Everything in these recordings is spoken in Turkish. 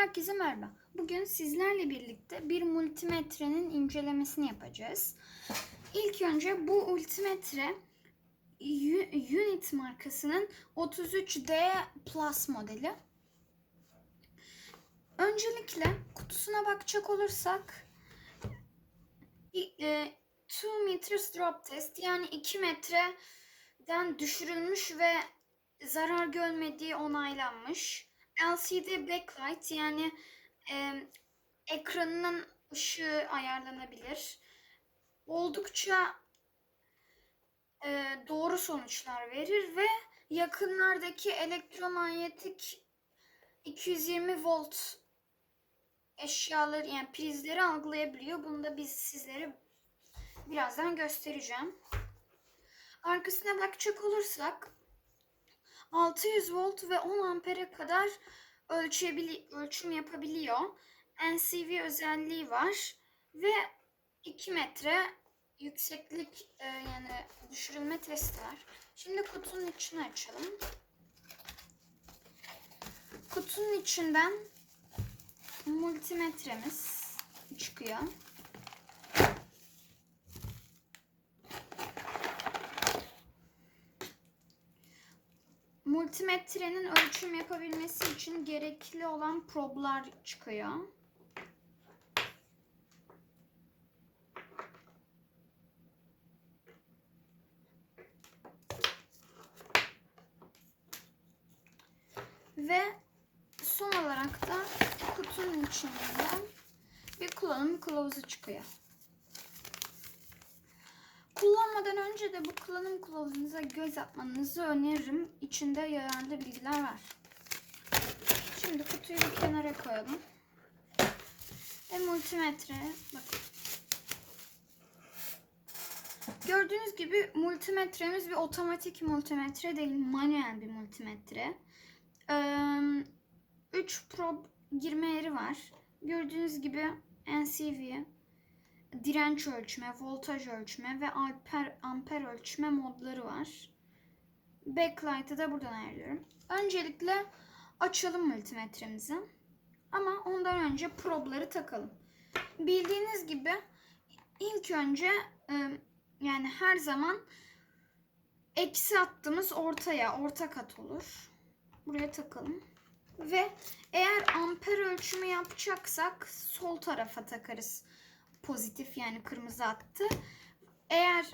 Herkese merhaba. Bugün sizlerle birlikte bir multimetrenin incelemesini yapacağız. İlk önce bu multimetre Unit markasının 33D Plus modeli. Öncelikle kutusuna bakacak olursak 2 meters drop test yani 2 metreden düşürülmüş ve zarar görmediği onaylanmış. LCD backlight yani e, ekranının ışığı ayarlanabilir. Oldukça e, doğru sonuçlar verir ve yakınlardaki elektromanyetik 220 volt eşyaları yani prizleri algılayabiliyor. Bunu da biz sizlere birazdan göstereceğim. Arkasına bakacak olursak 600 volt ve 10 ampere kadar ölçebili ölçüm yapabiliyor. NCV özelliği var ve 2 metre yükseklik e, yani düşürülme testi var. Şimdi kutunun içini açalım. Kutunun içinden multimetremiz çıkıyor. Multimetrenin ölçüm yapabilmesi için gerekli olan problar çıkıyor. Ve son olarak da kutunun içinden bir kullanım kılavuzu çıkıyor. Kullanmadan önce de bu kullanım kılavuzunuza göz atmanızı öneririm. İçinde yararlı bilgiler var. Şimdi kutuyu bir kenara koyalım. Ve multimetre bakın. Gördüğünüz gibi multimetremiz bir otomatik multimetre değil, manuel bir multimetre. 3 prob girme yeri var. Gördüğünüz gibi NCV, direnç ölçme, voltaj ölçme ve amper, amper ölçme modları var. Backlight'ı da buradan ayarlıyorum. Öncelikle açalım multimetremizi. Ama ondan önce probları takalım. Bildiğiniz gibi ilk önce e, yani her zaman eksi attığımız ortaya, orta kat olur. Buraya takalım. Ve eğer amper ölçümü yapacaksak sol tarafa takarız pozitif yani kırmızı attı. Eğer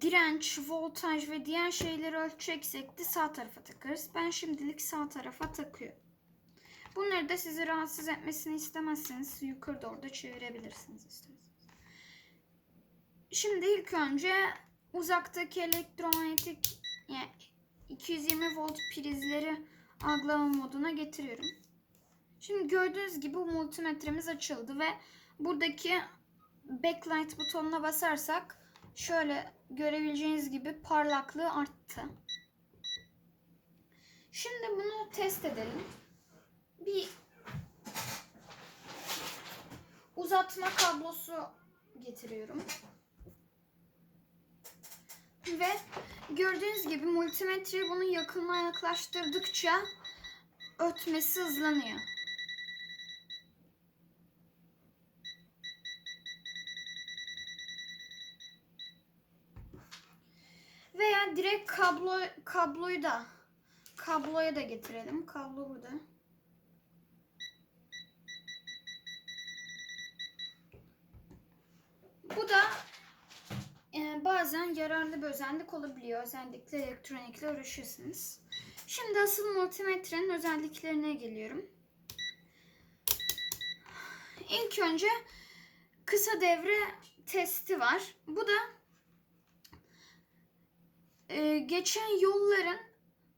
direnç, voltaj ve diğer şeyleri ölçeceksek de sağ tarafa takarız. Ben şimdilik sağ tarafa takıyorum. Bunları da sizi rahatsız etmesini istemezseniz yukarı doğru da çevirebilirsiniz isterseniz. Şimdi ilk önce uzaktaki elektromanyetik yani 220 volt prizleri algılama moduna getiriyorum. Şimdi gördüğünüz gibi multimetremiz açıldı ve buradaki backlight butonuna basarsak şöyle görebileceğiniz gibi parlaklığı arttı. Şimdi bunu test edelim. Bir uzatma kablosu getiriyorum. Ve gördüğünüz gibi multimetreyi bunu yakınına yaklaştırdıkça ötmesi hızlanıyor. Direkt kablo kabloyu da kabloya da getirelim. Kablo burada. Bu da e, bazen yararlı bir özellik olabiliyor. Özellikle elektronikle uğraşıyorsunuz. Şimdi asıl multimetrenin özelliklerine geliyorum. İlk önce kısa devre testi var. Bu da e, geçen yolların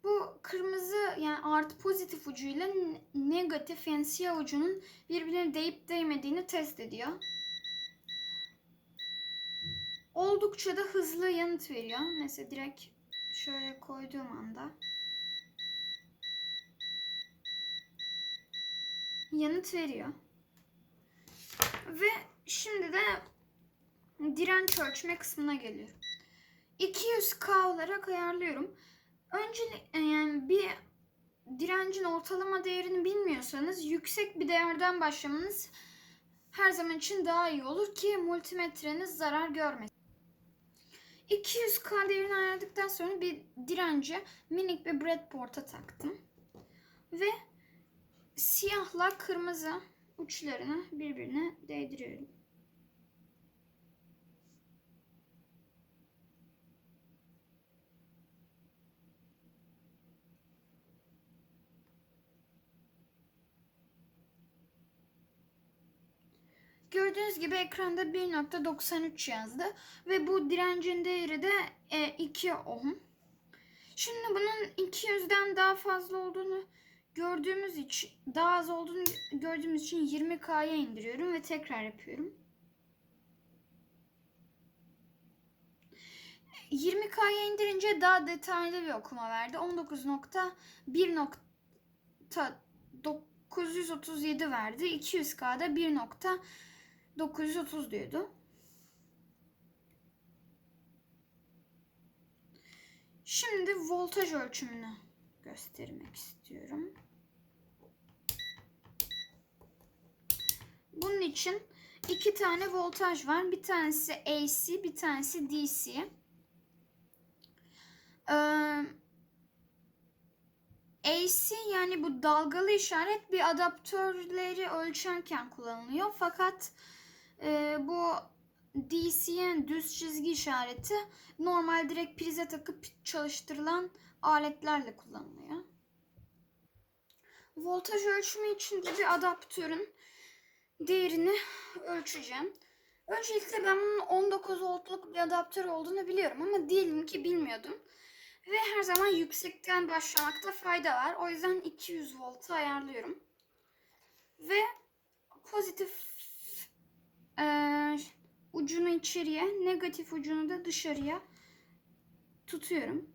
bu kırmızı yani artı pozitif ucuyla negatif yani siyah ucunun birbirine değip değmediğini test ediyor. Oldukça da hızlı yanıt veriyor. Mesela direkt şöyle koyduğum anda yanıt veriyor. Ve şimdi de direnç ölçme kısmına geliyor. 200K olarak ayarlıyorum. Önce yani bir direncin ortalama değerini bilmiyorsanız yüksek bir değerden başlamanız her zaman için daha iyi olur ki multimetreniz zarar görmesin. 200K değerini ayarladıktan sonra bir direnci minik bir breadboard'a taktım. Ve siyahla kırmızı uçlarını birbirine değdiriyorum. Gördüğünüz gibi ekranda 1.93 yazdı ve bu direncin değeri de e, 2 ohm. Şimdi bunun 200'den daha fazla olduğunu gördüğümüz için daha az olduğunu gördüğümüz için 20K'ya indiriyorum ve tekrar yapıyorum. 20K'ya indirince daha detaylı bir okuma verdi. 19.1.937 verdi. 200K'da 1.930 diyordu. Şimdi voltaj ölçümünü göstermek istiyorum. Bunun için iki tane voltaj var. Bir tanesi AC, bir tanesi DC. Ee, AC yani bu dalgalı işaret bir adaptörleri ölçerken kullanılıyor. Fakat e, bu DC'nin düz çizgi işareti normal direkt prize takıp çalıştırılan aletlerle kullanılıyor. Voltaj ölçümü için de bir adaptörün değerini ölçeceğim. Öncelikle ben bunun 19 voltluk bir adaptör olduğunu biliyorum ama diyelim ki bilmiyordum. Ve her zaman yüksekten başlamakta fayda var. O yüzden 200 voltu ayarlıyorum. Ve pozitif eee ucunu içeriye, negatif ucunu da dışarıya tutuyorum.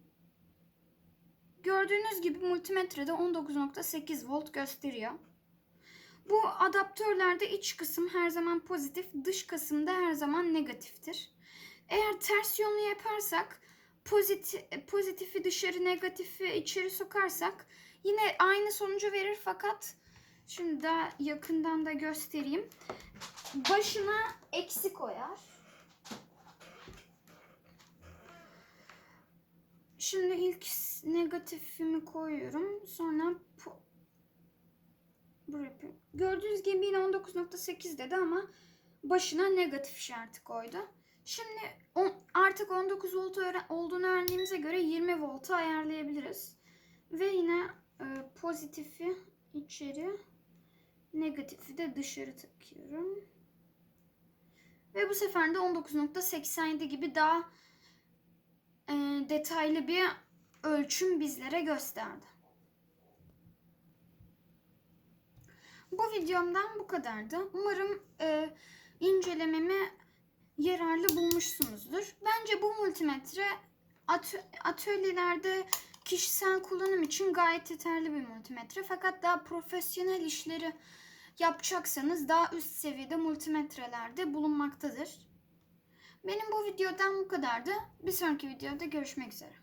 Gördüğünüz gibi multimetrede 19.8 volt gösteriyor. Bu adaptörlerde iç kısım her zaman pozitif, dış kısımda her zaman negatiftir. Eğer ters yönlü yaparsak pozitif, pozitifi dışarı, negatifi içeri sokarsak yine aynı sonucu verir fakat şimdi daha yakından da göstereyim. Başına eksi koyar. Şimdi ilk negatifimi koyuyorum. Sonra. Gördüğünüz gibi yine 19.8 dedi ama başına negatif işareti koydu. Şimdi on, artık 19 volt olduğunu öğrendiğimize göre 20 voltu ayarlayabiliriz. Ve yine e, pozitifi içeri, negatifi de dışarı takıyorum. Ve bu sefer de 19.87 gibi daha e, detaylı bir ölçüm bizlere gösterdi. Bu videomdan bu kadardı. Umarım e, incelememi yararlı bulmuşsunuzdur. Bence bu multimetre at- atölyelerde kişisel kullanım için gayet yeterli bir multimetre. Fakat daha profesyonel işleri yapacaksanız daha üst seviyede multimetrelerde bulunmaktadır. Benim bu videodan bu kadardı. Bir sonraki videoda görüşmek üzere.